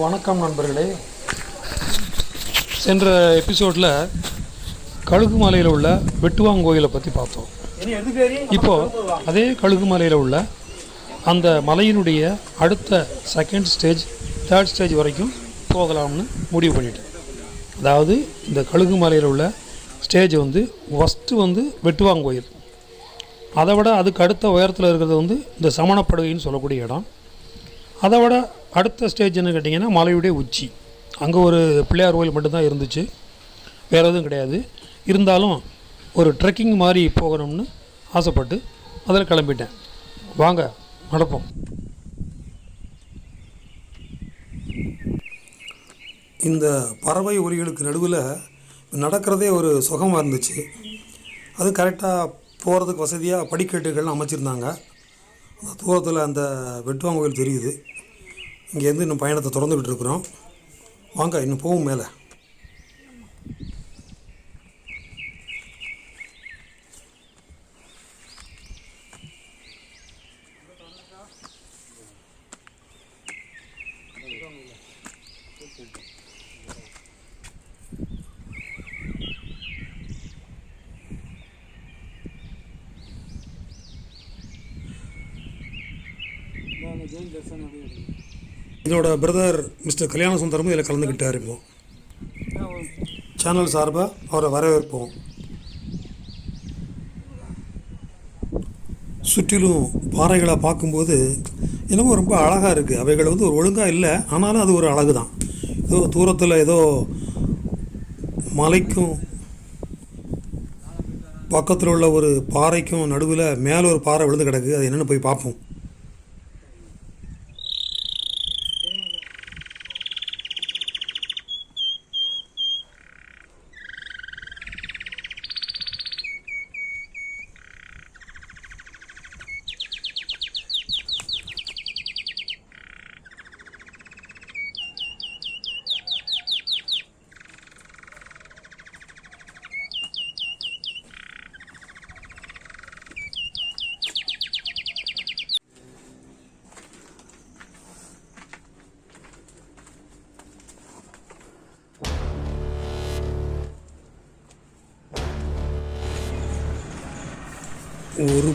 வணக்கம் நண்பர்களே. சென்ற எபிசோடில் கழுகு மலையில் உள்ள வெட்டுவாங்கோயிலை பற்றி பார்த்தோம். இப்போது அதே கழுகு மலையில் உள்ள அந்த மலையினுடைய அடுத்த செகண்ட் ஸ்டேஜ் தேர்ட் ஸ்டேஜ் வரைக்கும் போகலாம்னு முடிவு பண்ணிட்டேன். அதாவது இந்த கழுகு மலையில் உள்ள ஸ்டேஜ் வந்து ஃபஸ்ட்டு வந்து வெட்டுவாங்கோயில் அதை விட அதுக்கு அடுத்த உயரத்தில் இருக்கிறது வந்து இந்த சமணப்படுகைன்னு சொல்லக்கூடிய இடம். அதை விட அடுத்த ஸ்டேஜ் என்ன கேட்டிங்கன்னா மலையுடைய உச்சி. அங்கே ஒரு பிள்ளையார் கோயில் மட்டும்தான் இருந்துச்சு. வேறு எதுவும் கிடையாது. இருந்தாலும் ஒரு ட்ரெக்கிங் மாதிரி போகணும்னு ஆசைப்பட்டு அதில் கிளம்பிட்டேன். வாங்க நடப்போம். இந்த பறவை ஒலிகளுக்கு நடுவில் நடக்கிறதே ஒரு சுகமாக இருந்துச்சு. அது கரெக்டாக போகிறதுக்கு வசதியாக படிக்கட்டுகள்லாம் அமைச்சிருந்தாங்க. தூரத்தில் அந்த வெட்டுவாங்க கோயில் தெரியுது. இங்கேருந்து இன்னும் பயணத்தை திறந்துக்கிட்டு இருக்கிறோம். வாங்க இன்னும் போகும் மேலே. இதோட பிரதர் மிஸ்டர் கல்யாண சுந்தரமும் இதில் கலந்துக்கிட்டார் இப்போ. சேனல் சார்பாக அவரை வரவேற்போம். சுற்றிலும் பாறைகளை பார்க்கும்போது என்னமோ ரொம்ப அழகாக இருக்குது அவைகள் வந்து ஒரு ஒழுங்காக இல்லை ஆனாலும் அது ஒரு அழகு தான் ஏதோ தூரத்தில் ஏதோ மலைக்கும் பக்கத்தில் உள்ள ஒரு பாறைக்கும் நடுவில் மேலே ஒரு பாறை விழுந்து கிடக்கு. அது என்னென்னு போய் பார்ப்போம்.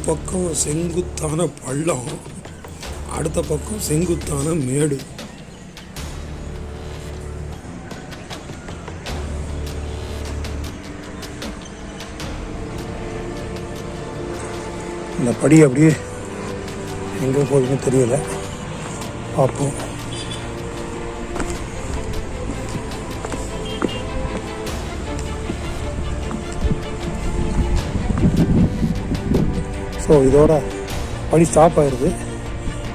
பக்கம் செங்குத்தான பள்ளம் அடுத்த பக்கம் செங்குத்தான மேடு. இந்த படி அப்படியே எங்கே போகுதுன்னு தெரியல. பார்ப்போம். ஸோ இதோட படி ஸ்டாப் ஆயிடுது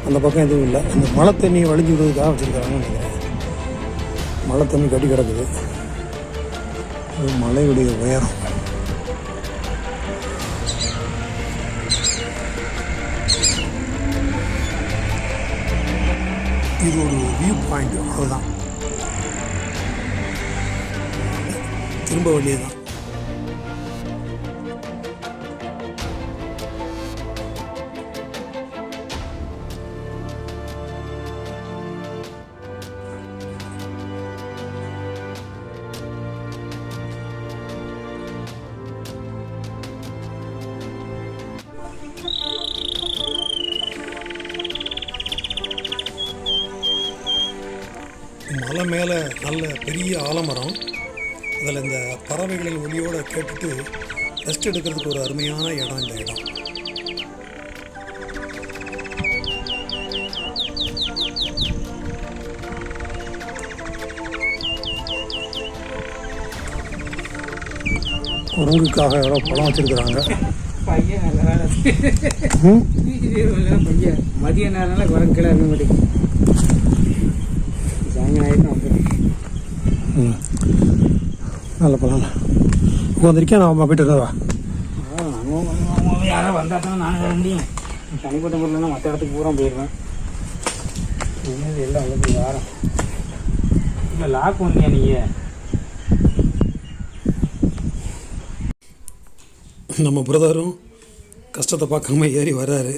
அந்த பக்கம் எதுவும் இல்லை. இந்த மழை தண்ணியை வழிஞ்சு விடுறதுக்காக வச்சுருக்காங்கன்னு நினைக்கிறேன். மழை தண்ணி கட்டி கிடக்குது. அது மலையுடைய உயரம். இது ஒரு வியூ பாயிண்ட் அவ்வளோதான் திரும்ப வழியே தான் மலை மேலே நல்ல பெரிய ஆலமரம். அதில் இந்த பறவைகளின் ஒலியோட கேட்டுட்டு ரெஸ்ட் எடுக்கிறதுக்கு ஒரு அருமையான இடம் இந்த இடம். குரங்குக்காக எவ்வளோ பழம் வச்சுருக்குறாங்க. பையன் நல்ல வேலை. மதிய நேரம்லாம் குரங்கு இருக்க மாட்டேங்குது. நல்ல பழம். உட்காந்துருக்கேன் நான் போயிட்டு இருக்கவா யாரும் வந்தால் தான் நானும் வர முடியும். தனிப்பட்ட முறையில் மற்ற இடத்துக்கு பூரா போயிடுவேன் எல்லாம் வந்து வாரம். இல்லை லாக் பண்ணியா நீங்கள் நம்ம பிரதரும் கஷ்டத்தை பார்க்காம ஏறி வர்றாரு.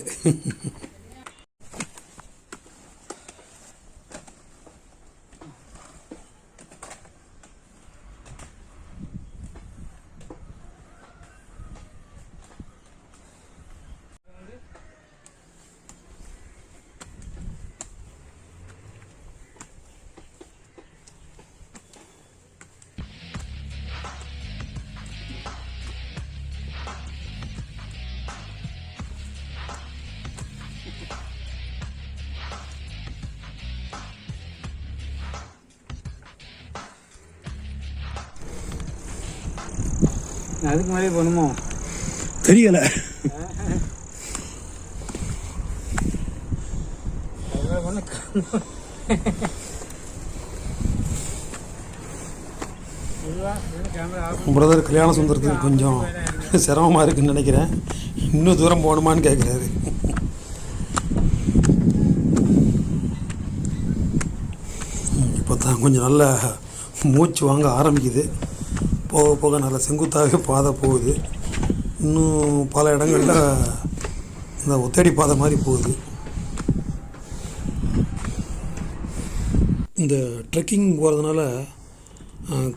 அதுக்கு மேலே போகணுமோ? தெரியலை. பிரதர் கல்யாண சுந்தரத்துக்கு கொஞ்சம் சிரமமாக இருக்குன்னு நினைக்கிறேன். இன்னும் தூரம் போகணுமான்னு கேட்குறாரு இப்போ தான் கொஞ்சம் நல்ல மூச்சு வாங்க ஆரம்பிக்குது. போக போக நல்ல செங்குத்தாகவே பாதை போகுது. இன்னும் பல இடங்களில் இந்த ஒத்தடி பாதை மாதிரி போகுது. இந்த ட்ரெக்கிங் போகிறதுனால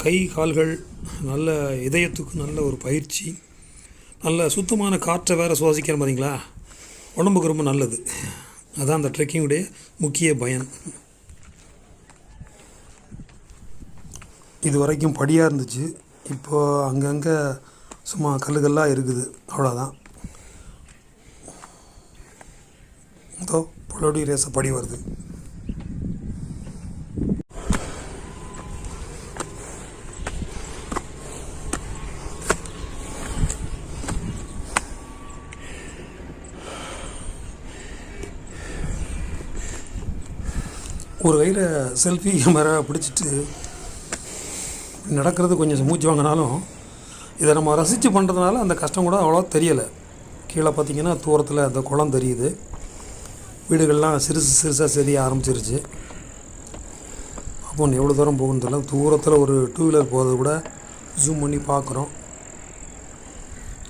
கை கால்கள் நல்ல இதயத்துக்கு நல்ல ஒரு பயிற்சி. நல்ல சுத்தமான காற்றை வேறு சுவாசிக்கிறோம் பார்த்தீங்களா உடம்புக்கு ரொம்ப நல்லது. அதுதான் அந்த ட்ரெக்கிங்குடைய முக்கிய பயன். இது வரைக்கும் படியாக இருந்துச்சு. இப்போது அங்கங்கே சும்மா கல்லுகள்லாம் இருக்குது. அவ்வளோதான். இதோ பழோடி ரேச படி வருது. ஒரு கையில் செல்ஃபி கேமரா பிடிச்சிட்டு நடக்கிறது கொஞ்சம் மூச்சு வாங்கினாலும் இதை நம்ம ரசித்து பண்ணுறதுனால அந்த கஷ்டம் கூட அவ்வளோ தெரியலை. கீழே பார்த்தீங்கன்னா தூரத்தில் அந்த குளம் தெரியுது. வீடுகள்லாம் சிறுசு சிறுசாக செரிய ஆரம்பிச்சிருச்சு. அப்போ எவ்வளோ தூரம் போகணும் தெரியல. தூரத்தில் ஒரு டூ வீலர் போகிறத கூட ஜூம் பண்ணி பார்க்குறோம்.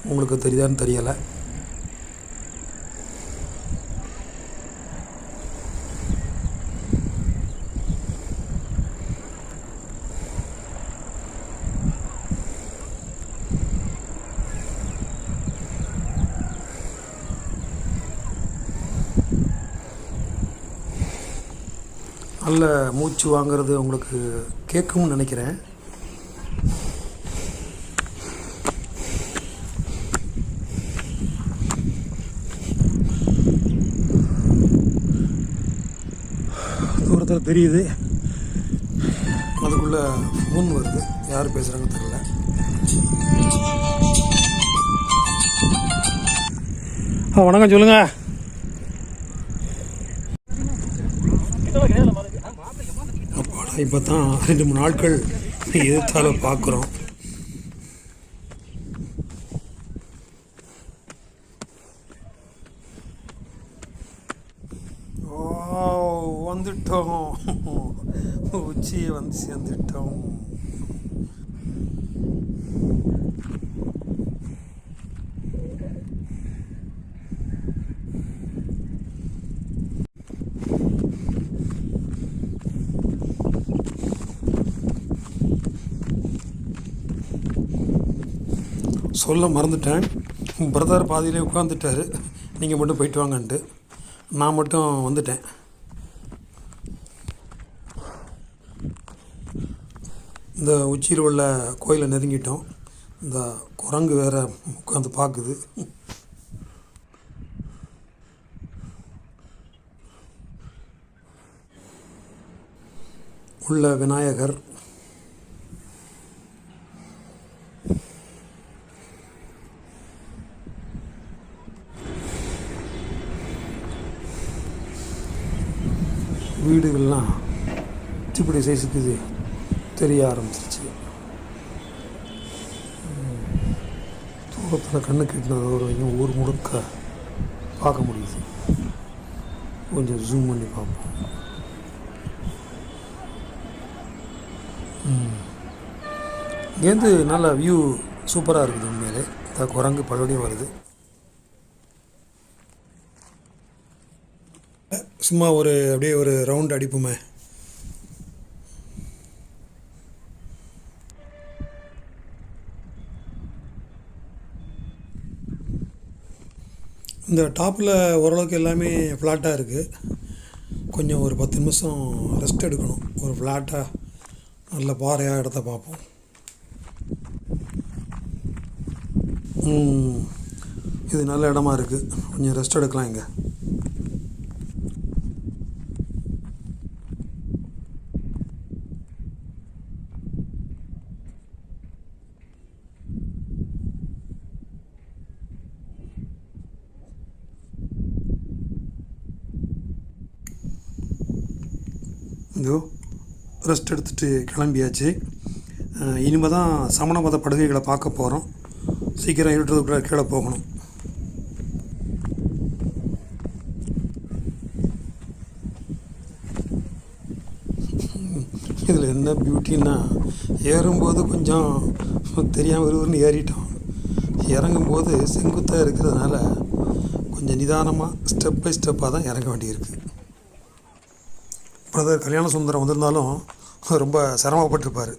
உங்களுக்கு தெரியுதான்னு தெரியலை. நல்ல மூச்சு வாங்குறது உங்களுக்கு கேட்கும்னு நினைக்கிறேன். தூரத்தில் தெரியுது. அதுக்குள்ள ஃபோன் வருது. யார் பேசுகிறாங்கன்னு தெரியல. ஆ வணக்கம் சொல்லுங்கள் இப்போ தான் ரெண்டு மூணு நாட்கள் எதிர்த்தால பார்க்குறோம் ஓ வந்துட்டோம் உச்சியை வந்து சேர்ந்துட்டோம் சொல்ல மறந்துட்டேன். பிரதர் பாதியிலே உட்காந்துட்டாரு நீங்கள் மட்டும் போயிட்டு வாங்கன்ட்டு. நான் மட்டும் வந்துட்டேன். இந்த உச்சியில் உள்ள கோயிலை நெருங்கிட்டோம். இந்த குரங்கு வேறு உட்காந்து பார்க்குது. உள்ள விநாயகர் வீடுகள்லாம் இப்படி சைஸுக்கு இது தெரிய ஆரம்பிச்சிருச்சு. தூரத்தில் கண்ணு கிட்டினது ஒரு வரைக்கும் ஊர் முழுக்க பார்க்க முடியுது. கொஞ்சம் ஜூம் பண்ணி பார்ப்போம். இங்கேருந்து நல்ல வியூ சூப்பராக இருக்குது உண்மையிலே. இந்த குரங்கு பழனியும் வருது. சும்மா ஒரு அப்படியே ஒரு ரவுண்ட் அடிப்புமே. இந்த டாப்பில் ஓரளவுக்கு எல்லாமே ஃப்ளாட்டாக இருக்குது கொஞ்சம் ஒரு பத்து நிமிஷம் ரெஸ்ட் எடுக்கணும். ஒரு ஃப்ளாட்டாக நல்ல பாறையாக இடத்த பார்ப்போம். இது நல்ல இடமா இருக்குது கொஞ்சம் ரெஸ்ட் எடுக்கலாம் இங்கே. இதோ ரெஸ்ட் எடுத்துகிட்டு கிளம்பியாச்சு. இனிமே தான் சமண மத படுகைகளை பார்க்க போகிறோம் சீக்கிரம் இருட்டுறதுக்குள்ளே கீழே போகணும். இதில் என்ன பியூட்டின்னா ஏறும்போது கொஞ்சம் தெரியாமல் விறுவிறுன்னு ஏறிட்டோம். இறங்கும்போது செங்குத்தாக இருக்கிறதுனால கொஞ்சம் நிதானமாக ஸ்டெப் பை ஸ்டெப்பாக தான் இறங்க வேண்டியிருக்கு. பிரதர் கல்யாண சுந்தரம் வந்திருந்தாலும் ரொம்ப சிரமப்பட்டிருப்பார்.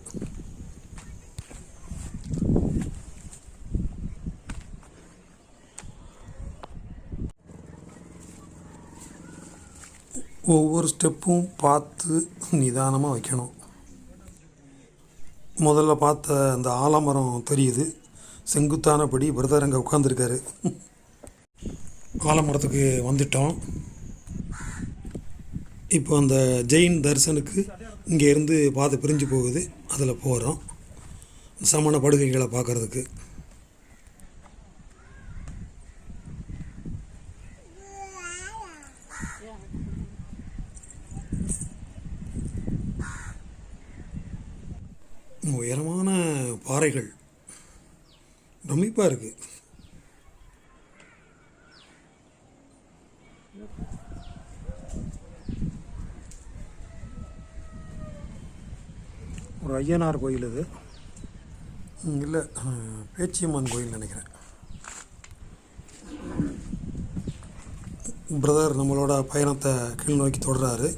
ஒவ்வொரு ஸ்டெப்பும் பார்த்து நிதானமாக வைக்கணும். முதல்ல பார்த்த அந்த ஆலமரம் தெரியுது. செங்குத்தானபடி பிரதர் அங்கே உட்காந்துருக்காரு ஆலமரத்துக்கு வந்துட்டோம். இப்போ அந்த ஜெயின் தரிசனுக்கு இங்கே இருந்து பாதை பிரிஞ்சு போகுது. அதில் போகிறோம். சமண படுகைகளை பார்க்குறதுக்கு. உயரமான பாறைகள். பிரமிப்பாக இருக்குது ஐயனார் கோயில் இது. இல்லை பேச்சியம்மன் கோயில் நினைக்கிறேன். பிரதர் நம்மளோட பயணத்தை கீழ் நோக்கி தொடர்றாரு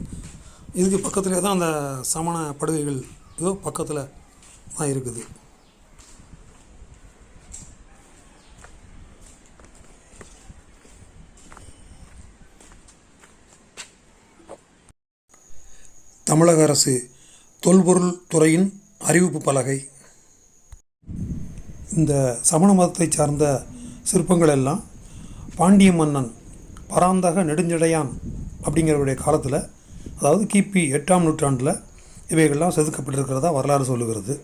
இதுக்கு பக்கத்துலேயே தான் அந்த சமண படுகைகள் இதோ பக்கத்தில் தான் இருக்குது. தமிழக அரசு தொல்பொருள் துறையின் அறிவிப்பு பலகை. இந்த சமண மதத்தை சார்ந்த சிற்பங்கள் எல்லாம் பாண்டிய மன்னன் பராந்தக நெடுஞ்சடையான் அப்படிங்கிறவருடைய காலத்தில் அதாவது கிபி எட்டாம் நூற்றாண்டில் இவைகள்லாம் செதுக்கப்பட்டிருக்கிறதா வரலாறு சொல்லுகிறது.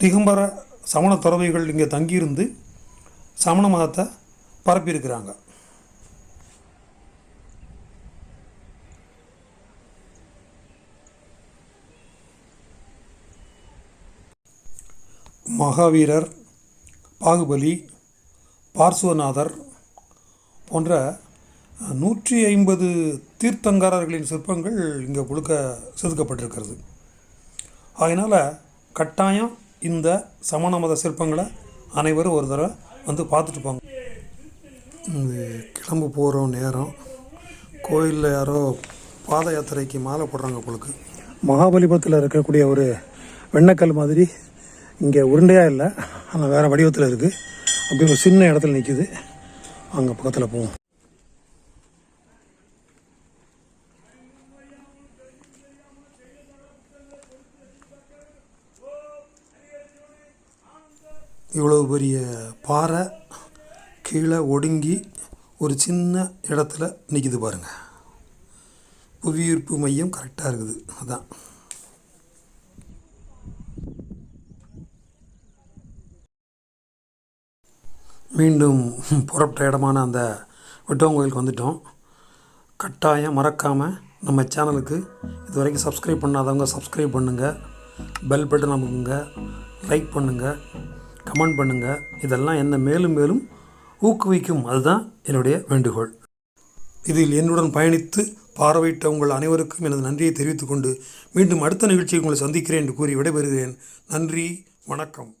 திகம்பர சமண துறவிகள் இங்கே தங்கியிருந்து சமண மதத்தை பரப்பியிருக்கிறாங்க. மகாவீரர் பாகுபலி பார்சுவநாதர் போன்ற நூற்றி ஐம்பது தீர்த்தங்காரர்களின் சிற்பங்கள் இங்கே முழுக்க செதுக்கப்பட்டிருக்கிறது. அதனால் கட்டாயம் இந்த சமண மத சிற்பங்களை அனைவரும் ஒரு தடவை வந்து பார்த்துட்டு போங்க. இது கிளம்ப நேரம். கோயிலில் யாரோ பாத யாத்திரைக்கு மாலை போடுறாங்க உங்களுக்கு மகாபலிபுரத்தில் இருக்கக்கூடிய ஒரு வெண்ணக்கல் மாதிரி இங்கே உருண்டையாக இல்லை ஆனால் வேறு வடிவத்தில் இருக்குது அப்படியே ஒரு சின்ன இடத்துல நிற்கிது அங்கே பக்கத்தில் போவோம். இவ்வளவு பெரிய பாறை கீழே ஒடுங்கி ஒரு சின்ன இடத்துல நிற்கிது பாருங்க. புவியீர்ப்பு மையம் கரெக்டாக இருக்குது. அதான். மீண்டும் புறப்பட்ட இடமான அந்த வெட்டவன் கோயிலுக்கு வந்துட்டோம். கட்டாயம் மறக்காமல் நம்ம சேனலுக்கு இது வரைக்கும் சப்ஸ்கிரைப் பண்ணாதவங்க சப்ஸ்கிரைப் பண்ணுங்கள் பெல் பட்டன் அமுக்குங்க. லைக் பண்ணுங்கள் கமெண்ட் பண்ணுங்கள் இதெல்லாம் என்னை மேலும் மேலும் ஊக்குவிக்கும். அதுதான் என்னுடைய வேண்டுகோள். இதில் என்னுடன் பயணித்து பார்வையிட்ட உங்கள் அனைவருக்கும் எனது நன்றியை தெரிவித்துக்கொண்டு மீண்டும் அடுத்த நிகழ்ச்சியை உங்களை சந்திக்கிறேன் என்று கூறி விடைபெறுகிறேன். நன்றி. வணக்கம்.